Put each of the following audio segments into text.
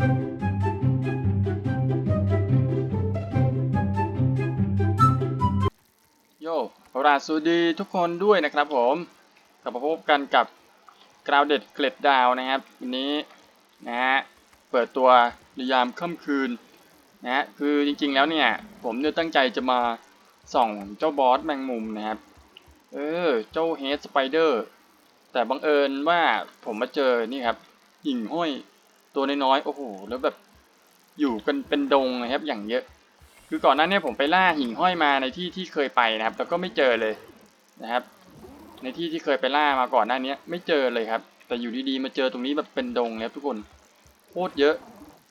โยขอราสวัสดีทุกคนด้วยนะครับผมกลับมาพบกันกับกราวเด็ดเกล็ดดาวนะครับวันนี้นะฮะเปิดตัวในยามค่ำคืนนะฮะคือจริงๆแล้วเนี่ย ผมเนี่ยตั้งใจจะมาส่องเจ้าบอสแมงมุมนะครับ เออ เจ้าเฮดสไปเดอร์แต่บังเอิญว่าผมมาเจอนี่ครับ หิ่งห้อย ตัวน้อยๆโอ้โหแล้วแบบอยู่กันเป็นดงนะครับอย่างเยอะ คือก่อนหน้านี้ผมไปล่าหิ่งห้อยมาในที่ที่เคยไปนะครับแล้วก็ไม่เจอเลยนะครับ ในที่ที่เคยไปล่ามาก่อนหน้านี้ไม่เจอเลยครับ แต่อยู่ดีๆมาเจอตรงนี้แบบเป็นดงเลยครับทุกคนโคตรเยอะ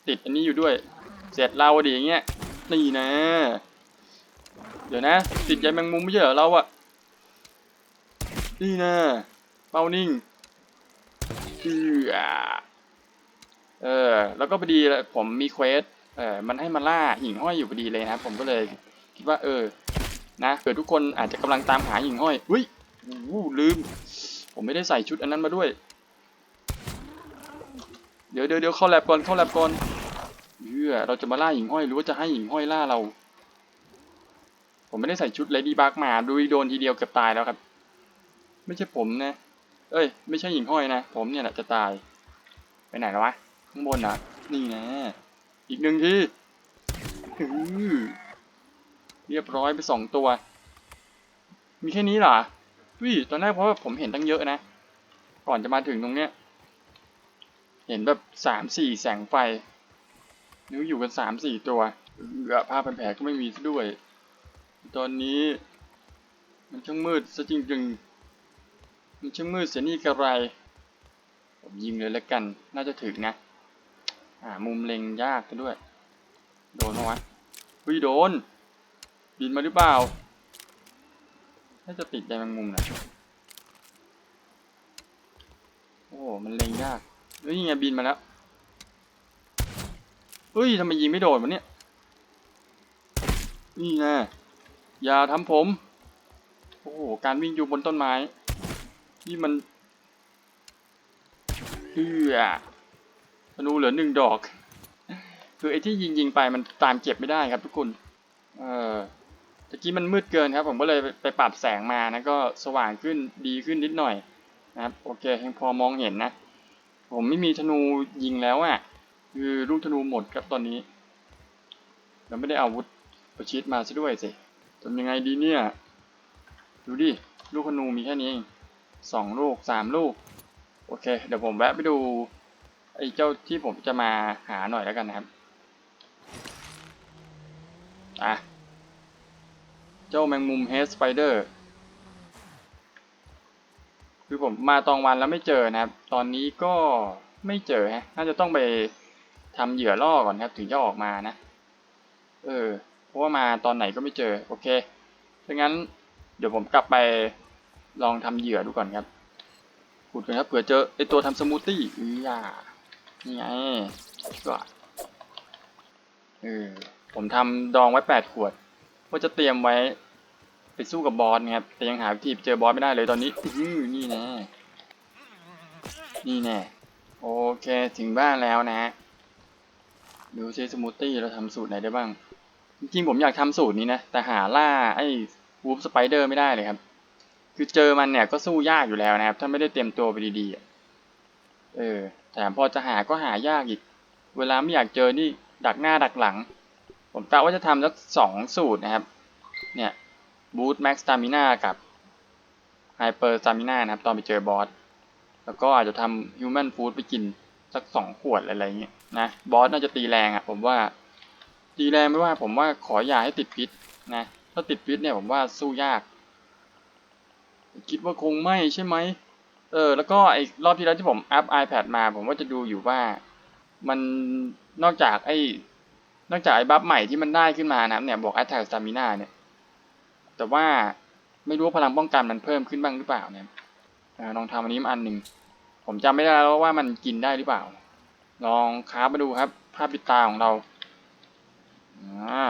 ติดอันนี้อยู่ด้วย เสร็จเราดีอย่างเงี้ยนี่นะ เดี๋ยวนะ ติดใยแมงมุมไม่ใช่เหรอเราอะนี่นะเป้านิ่งเออ เออ แล้วก็พอดีผมมีเควส เออมันให้มาล่าหิ่งห้อยอยู่พอดีเลยนะผมก็เลยคิดว่า เออ นะเผื่อทุกคนอาจจะกำลังตามหาหิ่งห้อยอุ้ยอู้ลืม ผมไม่ได้ใส่ชุดอันนั้นมาด้วย เดี๋ยวเดี๋ยวเดี๋ยวเข้าแลบก่อนเข้าแลบก่อนเพื่อเราจะมาล่าหิ่งห้อยหรือว่าจะให้หิ่งห้อยล่าเรา ผมไม่ได้ใส่ชุดเลดี้บักมาดูโดนทีเดียวเกือบตายแล้วครับ ไม่ใช่ผมนะ เอ้ย ไม่ใช่หิ่งห้อยนะ ผมเนี่ยแหละจะตาย ไปไหนแล้ววะ ข้างบนนะนี่นะอีกหนึ่งทีเรียบร้อยไปสองตัว มีแค่นี้เหรอวิตอนแรกเพราะว่าผมเห็นตั้งเยอะนะ ก่อนจะมาถึงตรงเนี้ย เห็นแบบสามสี่แสงไฟนึกอยู่กันสามสี่ตัวเอือผ้าพันแผลก็ไม่มีซะด้วย ตอนนี้ มันช่างมืดซะจริงๆมันช่างมืดเสียนี่กระไร ผมยิงเลยแล้วกัน น่าจะถึงนะ อ่ามุมเล็งยากซะด้วย โดนปะวะเฮ้ยโดน บินมาหรือเปล่าน่าจะติดใยแมงมุมนะโอ้มันเล็งยากเฮ้ยยังไงบินมาแล้วเฮ้ยทำไมยิงไม่โดนวะเนี่ยนี่ไงอย่าทำผม โอ้โห การวิ่งอยู่บนต้นไม้ นี่มันเฮือ นูเหลือหนึ่งดอก คือไอ้ที่ยิงยิงไปมันตามเก็บไม่ได้ครับทุกคน เออตะกี้มันมืดเกินครับ ผมก็เลยไปปรับแสงมานะก็สว่างขึ้นดีขึ้นนิดหน่อยนะครับ โอเคยังพอมองเห็นนะ ผมไม่มีธนูยิงแล้วอะ่ะ คือลูกธนูหมดครับตอนนี้แล้วไม่ได้อาวุธประชิดมาซะด้วยสิทำยังไงดีเนี่ย ดูดิ ลูกธนูมีแค่นี้เองสองลูกสามลูก โอเค เดี๋ยวผมแวะไปดู ไอ้เจ้าที่ผมจะมาหาหน่อยแล้วกันนะครับ อะ เจ้าแมงมุมเฮสไปเดอร์คือผมมาตองวันแล้วไม่เจอนะครับ ตอนนี้ก็ไม่เจอฮะ น่าจะต้องไปทำเหยื่อล่อก่อนครับ ถึงจะออกมานะ เออ เพราะว่ามาตอนไหนก็ไม่เจอ โอเคดังนั้นเดี๋ยวผมกลับไปลองทำเหยื่อดูก่อนครับขุดกันครับเผื่อเจอไอตัวทำสมูทตี้อือย่า นี่ไงก็เออผมทำดองไว้แปดขวดว่าจะเตรียมไว้ไปสู้กับบอสนะครับ แต่ยังหาวิธีเจอบอสไม่ได้เลยตอนนี้อือนี่แน่นี่แน่โอเคถึงบ้านแล้วนะฮะดูซิสมูทตี้เราทำสูตรไหนได้บ้าง จริงๆผมอยากทำสูตรนี้นะ แต่หาล่าไอ้วูฟสไปเดอร์ไม่ได้เลยครับ คือเจอมันเนี่ยก็สู้ยากอยู่แล้วนะครับ ถ้าไม่ได้เตรียมตัวไปดีๆ เออ แถมพอจะหาก็หายากอีก เวลาไม่อยากเจอนี่ดักหน้าดักหลัง ผมกะว่าจะทำสักสองสูตรนะครับ เนี่ยบูทแม็กซ์ตามิน่ากับไฮเปอร์ตามิน่านะครับ ตอนไปเจอบอส แล้วก็อาจจะทำฮิวแมนฟู้ดไปกินสักสองขวดอะไรเงี้ยนะ บอสน่าจะตีแรงอะ ผมว่า ตีแรงไม่ว่า ผมว่าขออย่าให้ติดพิษนะ ถ้าติดพิษเนี่ยผมว่าสู้ยาก คิดว่าคงไม่ใช่ไหม เออ แล้วก็ไอ้รอบที่แล้วที่ผมอัพ iPad มา ผมว่าจะดูอยู่ว่ามันนอกจากไอ้นอกจากไอ้บัฟใหม่ที่มันได้ขึ้นมานะครับเนี่ยบอก Attack Stamina เนี่ย แต่ว่าไม่รู้พลังป้องกันมันเพิ่มขึ้นบ้างหรือเปล่าเนี่ยลองทำอันนี้มาอันหนึ่งผมจำไม่ได้แล้วว่ามันกินได้หรือเปล่า ลองคราฟมาดูครับ ภาพปิดตาของเราอ่า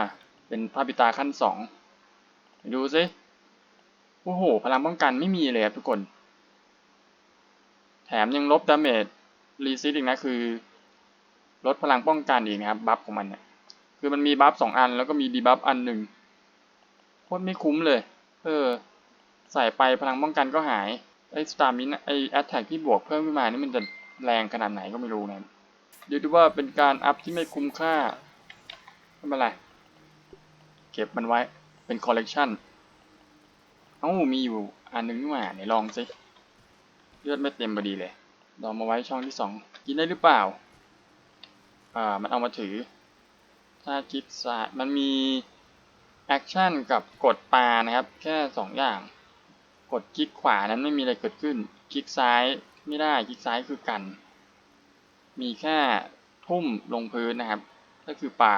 เป็นภาพปิดตาขั้นสองดูซิโอ้โห พลังป้องกันไม่มีเลยครับทุกคน แถมยังลบดาเมจรีซิตอีกนะคือ ลดพลังป้องกันอีกนะครับบัฟของมันเนี่ยคือมันมีบัฟสองอันแล้วก็มีดีบัฟอันหนึ่งโคตรไม่คุ้มเลย เออ ใส่ไปพลังป้องกันก็หาย ไอ้สตาร์มินไอ้แอตแทกที่บวกเพิ่มขึ้นมานี่มันจะแรงขนาดไหนก็ไม่รู้นะเรียกได้ว่าเป็นการอัพที่ไม่คุ้มค่าไม่เป็นไร เก็บมันไว้เป็นคอลเลกชันเอ้ามีอยู่อันหนึ่งนี่หว่าไหนลองสิ เลือดไม่เต็มพอดีเลยลองมาไว้ช่องที่สองกินได้หรือเปล่า อ่า มันเอามาถือ ถ้าคลิกซ้ายมันมีแอคชั่นกับกดปลานะครับ แค่สองอย่าง กดคลิกขวานั้นไม่มีอะไรเกิดขึ้น คลิกซ้ายไม่ได้ คลิกซ้ายคือกัน มีแค่ทุ่มลงพื้นนะครับ ก็คือปลา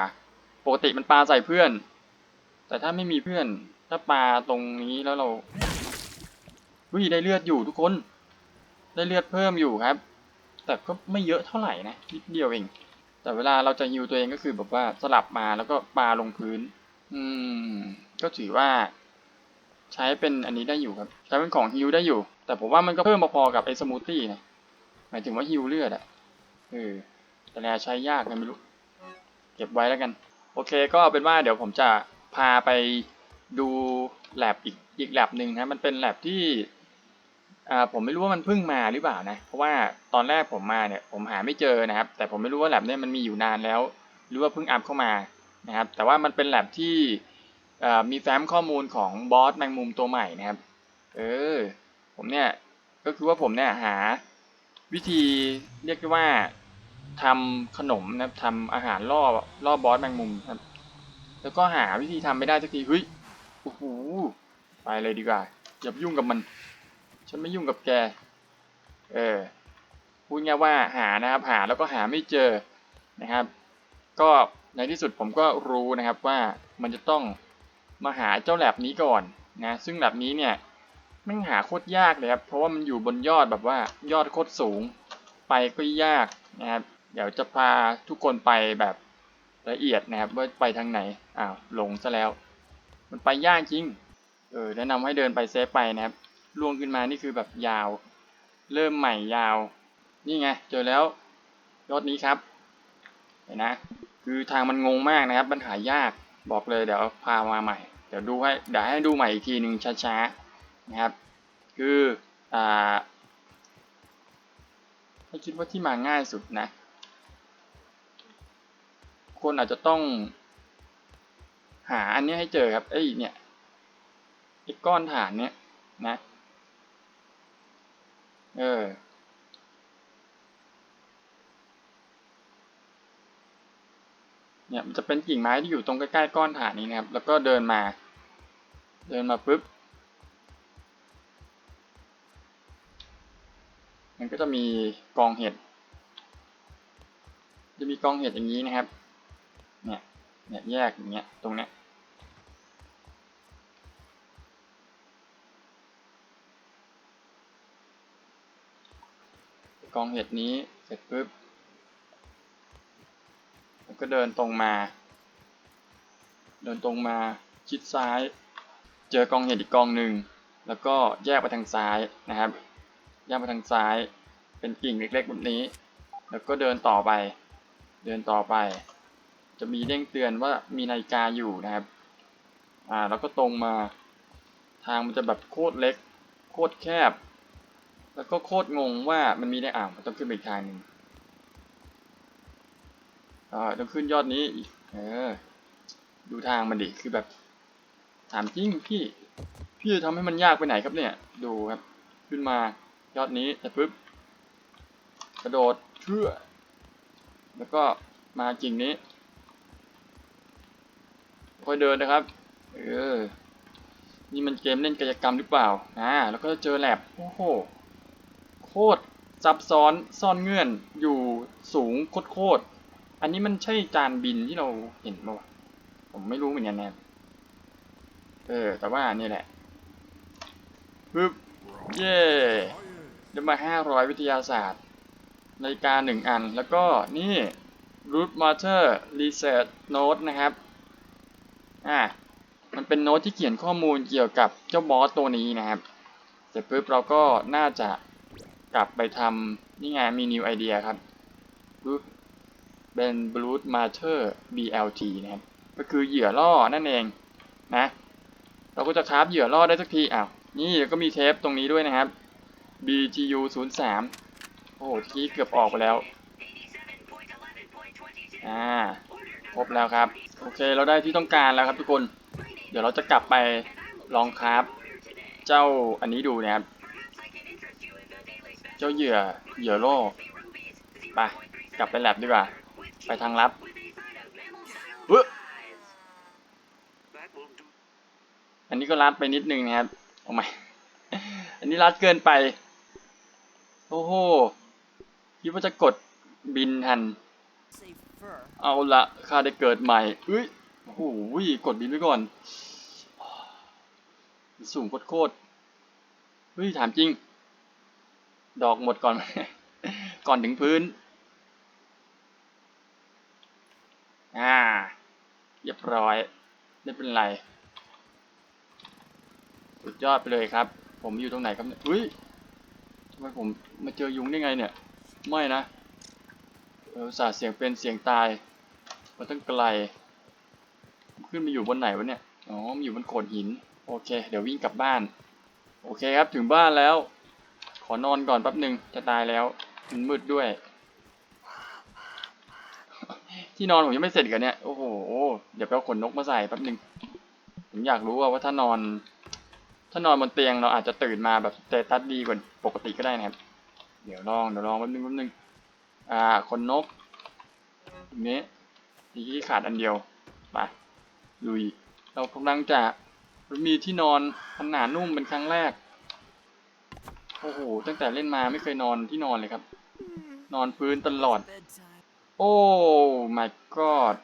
ปกติมันปลาใส่เพื่อน แต่ถ้าไม่มีเพื่อน ถ้าปลาตรงนี้แล้วเราวิ่ได้เลือดอยู่ทุกคน ได้เลือดเพิ่มอยู่ครับ แต่ก็ไม่เยอะเท่าไหร่นะนิดเดียวเอง แต่เวลาเราจะฮิวตัวเองก็คือแบบว่าสลับมาแล้วก็ปาลงพื้น อืม ก็ถือว่า ใช้เป็นอันนี้ได้อยู่ครับ ใช้เป็นของฮิวได้อยู่ แต่ผมว่ามันก็เพิ่มพอๆกับไอ้สมูทตี้นะหมายถึงว่าฮิวเลือดอะเออแต่แลใช้ยากไงไม่รู้ เก็บไว้แล้วกัน โอเค ก็เอาเป็นว่าเดี๋ยวผมจะพาไปดูแลบอีกอีกแลบหนึ่งนะมันเป็นแลบที่ อ่าผมไม่รู้ว่ามันเพิ่งมาหรือเปล่านะ เพราะว่าตอนแรกผมมาเนี่ยผมหาไม่เจอนะครับ แต่ผมไม่รู้ว่าแลบเนี่ยมันมีอยู่นานแล้ว หรือว่าเพิ่งอัพเข้ามานะครับ แต่ว่ามันเป็นแลบที่อ่ามีแฟ้มข้อมูลของบอสแมงมุมตัวใหม่นะครับ เออ ผมเนี่ยก็คือว่าผมเนี่ยหาวิธีเรียกได้ว่าทำขนมนะครับทำอาหารล่อล่อบอสแมงมุมครับ แล้วก็หาวิธีทำไม่ได้สักทีเฮ้ยโอ้โหไปเลยดีกว่าอย่ายุ่งกับมัน ฉันไม่ยุ่งกับแก เออพูดง่ายว่าหานะครับ หาแล้วก็หาไม่เจอนะครับ ก็ในที่สุดผมก็รู้นะครับว่ามันจะต้องมาหาเจ้าแลบนี้ก่อนนะซึ่งแลบนี้เนี่ยม่งหาโคตรยากเลยครับเพราะว่ามันอยู่บนยอดแบบว่ายอดโคตรสูง ไปก็ยากนะครับเดี๋ยวจะพาทุกคนไปแบบละเอียดนะครับว่าไปทางไหนอ้าวหลงซะแล้ว มันไปยากจริงเออแนะนำให้เดินไปเซฟไปนะครับ ล่วงขึ้นมานี่คือแบบยาว เริ่มใหม่ยาว นี่ไงเจอแล้วยอดนี้ครับ เห็นนะ คือทางมันงงมากนะครับ มันหายากบอกเลยเดี๋ยวพามาใหม่ เดี๋ยวดูให้เดี๋ยวให้ดูใหม่อีกทีหนึ่งช้าๆนะครับ คืออ่าให้คิดว่าที่มาง่ายสุดนะ คนอาจจะต้อง หาอันนี้ให้เจอครับ เอ้ยเนี่ยไอ้ก้อนฐานเนี้ยนะ เออ เนี่ยมันจะเป็นกิ่งไม้ที่อยู่ตรงใกล้ๆก้อนฐานนี้นะครับ แล้วก็เดินมา เดินมาปุ๊บ มันก็จะมีกองเห็ด จะมีกองเห็ดอย่างนี้นะครับ เนี่ย เนี่ยแยกอย่างเงี้ย ตรงเนี้ย กองเห็ดนี้เสร็จปุ๊บผมก็เดินตรงมา เดินตรงมาชิดซ้าย เจอกองเห็ดอีกกองหนึ่งแล้วก็แยกไปทางซ้ายนะครับ แยกไปทางซ้ายเป็นกิ่งเล็กๆแบบนี้ แล้วก็เดินต่อไป เดินต่อไป จะมีเด้งเตือนว่ามีนาฬิกาอยู่นะครับอ่าแล้วก็ตรงมาทางมันจะแบบโคตรเล็ก โคตรแคบ แล้วก็โคตรงงว่ามันมีได้อ่างมันต้องขึ้นไปอีกทางหนึ่งอ่าต้องขึ้นยอดนี้อีกเออ ดูทางมันดิคือแบบ ถามจริงพี่ พี่จะทำให้มันยากไปไหนครับเนี่ย ดูครับ ขึ้นมายอดนี้แต่ปุ๊บกระโดดเชื่อแล้วก็มากิ่งนี้ค่อยเดินนะครับ เออ นี่มันเกมเล่นกายกรรมหรือเปล่า อ่า แล้วก็เจอแลบโอ้โห โคตรซับซ้อนซ่อนเงื่อนอยู่สูงโคตรอันนี้มันใช่จานบินที่เราเห็นป่าวผมไม่รู้เหมือนกันนะเออ แต่ว่านี่แหละปึ๊บเย่ได้มาห้าร้อยวิทยาศาสตร์นาฬิกาหนึ่งอัน แล้วก็นี่ root matter research note นะครับ อ่า มันเป็นโน้ตที่เขียนข้อมูลเกี่ยวกับเจ้าบอสตัวนี้นะครับ เสร็จปุ๊บเราก็น่าจะ กลับไปทำนี่ไงมี new idea ครับปุ๊บเป็น Blood Martyr BLT นะครับ ก็คือเหยื่อล่อนั่นเองนะ เราก็จะคราฟเหยื่อล่อได้สักทีอ้าวนี่ก็มีเทปตรงนี้ด้วยนะครับ BGU 0 3โอ้โหทีกี้เกือบออกไปแล้วอ่าครบแล้วครับ โอเคเราได้ที่ต้องการแล้วครับทุกคน เดี๋ยวเราจะกลับไปลองคราฟเจ้าอันนี้ดูนะครับ เจ้าเหยื่อ เหยื่อโล่ไปกลับไปแลบดีกว่า ไปทางลับเฮ้อันนี้ก็รัดไปนิดนึงนะครับเอาใหม่อันนี้รัดเกินไป โอ้โหคิดว่าจะกดบินทัน เอาละข้าได้เกิดใหม่เอ้ยโอ้โหกดบินไว้ก่อน สูงโคตรเฮ้ยถามจริง ดอกหมดก่อน ก่อนถึงพื้น อ่าเรียบร้อย ไม่เป็นไร สุดยอดไปเลยครับ ผมอยู่ตรงไหนครับเนี่ยเฮ้ยทำไมผมมาเจอยุงได้ไงเนี่ย ไม่นะเอออุตสาห์เสียงเป็นเสียงตายมาตั้งไกล ขึ้นมาอยู่บนไหนวะเนี่ย อ๋อมาอยู่บนโขดหิน โอเค เดี๋ยววิ่งกลับบ้าน โอเคครับ ถึงบ้านแล้ว อนอนก่อนแป๊บหนึ่งจะตายแล้วมันมืดด้วย ที่นอนผมยังไม่เสร็จกันเนี่ย โอ้โห เดี๋ยวไปเอาขนนกมาใส่แป๊บหนึ่งผมอยากรู้ว่าถ้านอน ถ้านอนบนเตียงเราอาจจะตื่นมาแบบเตตัสดีกว่าปกติก็ได้นะครับ เดี๋ยวลองเดี๋ยวลองแป๊บหนึงแป๊บหนึงอ่าขนนกตรงนี้ทีนี้ขาดอันเดียวไปลุย เรากำลังจะมีที่นอนขนาดนุ่มเป็นครั้งแรก โอ้โห ตั้งแต่เล่นมาไม่เคยนอนที่นอนเลยครับ นอนพื้นตลอด Bedtime. โอ้ my god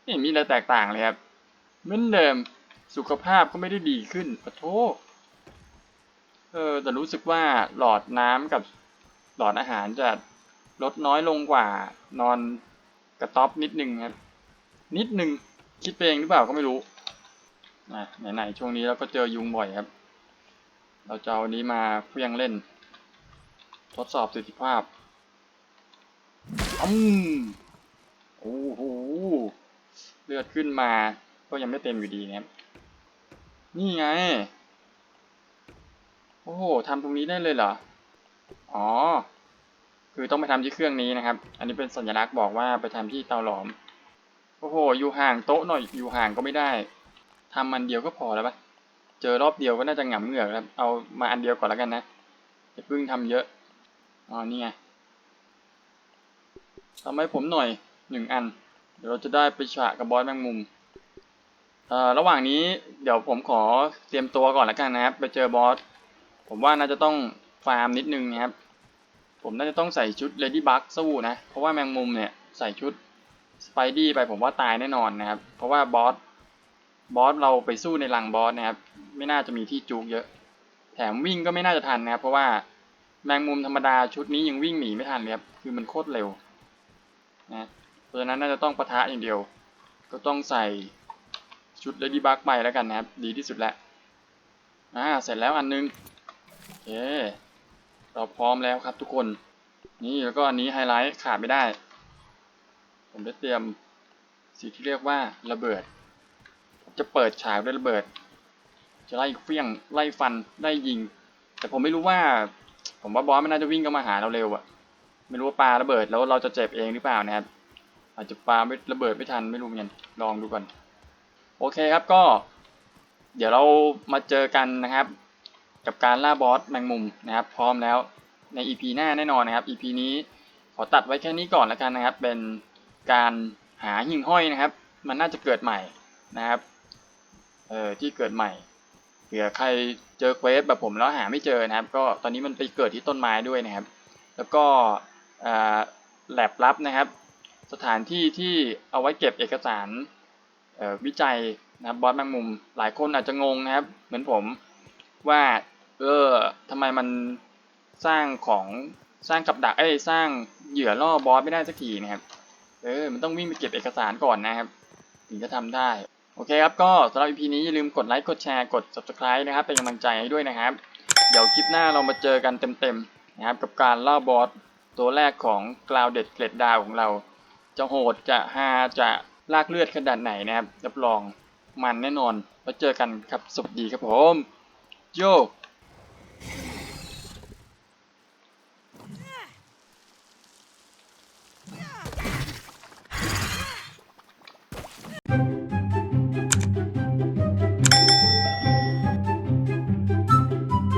ไม่เห็นมีอะไรแตกต่างเลยครับ เหมือนเดิม สุขภาพก็ไม่ได้ดีขึ้นปะโทเออ แต่รู้สึกว่าหลอดน้ำกับหลอดอาหารจะลดน้อยลงกว่านอนกระต๊อบนิดนึงครับ นิดนึง คิดไปเองหรือเปล่าก็ไม่รู้อะไหนๆช่วงนี้เราก็เจอยุงบ่อยครับ เราจะเอานี้มาเฟี้ยงเล่น ทดสอบสิทธิภาพอืมโอ้โหเลือดขึ้นมา ก็ยังไม่เต็มอยู่ดีนะครับ นี่ไง โอ้โหทำตรงนี้ได้เลยเหรอ อ๋อ คือต้องไปทำที่เครื่องนี้นะครับ อันนี้เป็นสัญลักษณ์บอกว่าไปทำที่เตาหลอม โอ้โห อยู่ห่างโต๊ะหน่อย อยู่ห่างก็ไม่ได้ ทำมันเดียวก็พอแล้วปะ เจอรอบเดียวก็น่าจะหงำเหงือกครับ เอามาอันเดียวก่อนแล้วกันนะอย่าเพิ่งทำเยอะอ๋อนี่ไงทำให้ผมหน่อยหนึ่งอัน เดี๋ยวเราจะได้ไปฉะกับบอสแมงมุมเอ่อระหว่างนี้เดี๋ยวผมขอเตรียมตัวก่อนแล้วกันนะครับ ไปเจอบอสผมว่าน่าจะต้องฟาร์มนิดนึงนะครับ ผมน่าจะต้องใส่ชุดเลดี้บักสู้นะ เพราะว่าแมงมุมเนี่ยใส่ชุดสไปดี้ไปผมว่าตายแน่นอนนะครับ เพราะว่าบอส บอสเราไปสู้ในรังบอสนะครับ ไม่น่าจะมีที่จูกเยอะ แถมวิ่งก็ไม่น่าจะทันนะครับ เพราะว่าแมงมุมธรรมดาชุดนี้ยังวิ่งหนีไม่ทันเลยครับ คือมันโคตรเร็วนะเพราะฉะนั้นน่าจะต้องปะทะอย่างเดียว ก็ต้องใส่ชุดเลดี้บักไปแล้วกันนะครับ ดีที่สุดแล้วอ่าเสร็จแล้วอันนึงโอเคเราพร้อมแล้วครับทุกคน นี่แล้วก็อันนี้ไฮไลท์ขาดไม่ได้ ผมได้เตรียมสิ่งที่เรียกว่าระเบิด จะเปิดฉากด้วยระเบิด จะไล่เฟี้ยงไล่ฟันไล่ยิง แต่ผมไม่รู้ว่า ผมว่าบอสมันน่าจะวิ่งเข้ามาหาเราเร็วอะไม่รู้ว่าปาระเบิดแล้วเราจะเจ็บเองหรือเปล่านะครับ อาจจะปาไม่ระเบิดไม่ทันไม่รู้เหมือนกันลองดูก่อน โอเคครับก็ เดี๋ยวเรามาเจอกันนะครับ กับการล่าบอสแมงมุมนะครับ พร้อมแล้วใน EP หน้าแน่นอนนะครับ EP นี้ขอตัดไว้แค่นี้ก่อนแล้วกันนะครับ เป็นการหาหิ่งห้อยนะครับ มันน่าจะเกิดใหม่นะครับ เออที่เกิดใหม่เผื่อใครเจอเควสแบบผมแล้วหาไม่เจอนะครับ ก็ตอนนี้มันไปเกิดที่ต้นไม้ด้วยนะครับ แล้วก็แลบลับนะครับ สถานที่ที่เอาไว้เก็บเอกสารวิจัยนะครับบอสแมงมุมหลายคนอาจจะงงนะครับ เหมือนผมว่าเออทำไมมันสร้างของสร้างกับดักเอ้ยสร้างเหยื่อล่อบอสไม่ได้สักทีนะครับเออมันต้องวิ่งไปเก็บเอกสารก่อนนะครับ ถึงจะทำได้ โอเคครับก็สำหรับ EP นี้อย่าลืมกดไลค์กดแชร์กด subscribe นะครับ เป็นกำลังใจให้ด้วยนะครับ เดี๋ยวคลิปหน้าเรามาเจอกันเต็มๆนะครับ กับการล่าบอสตัวแรกของกราวเด็ดเกล็ดดาวของเรา จะโหดจะฮาจะลากเลือดขนาดไหนนะครับรับรองมันแน่นอนแล้วเจอกันครับสวัสดีครับผมโย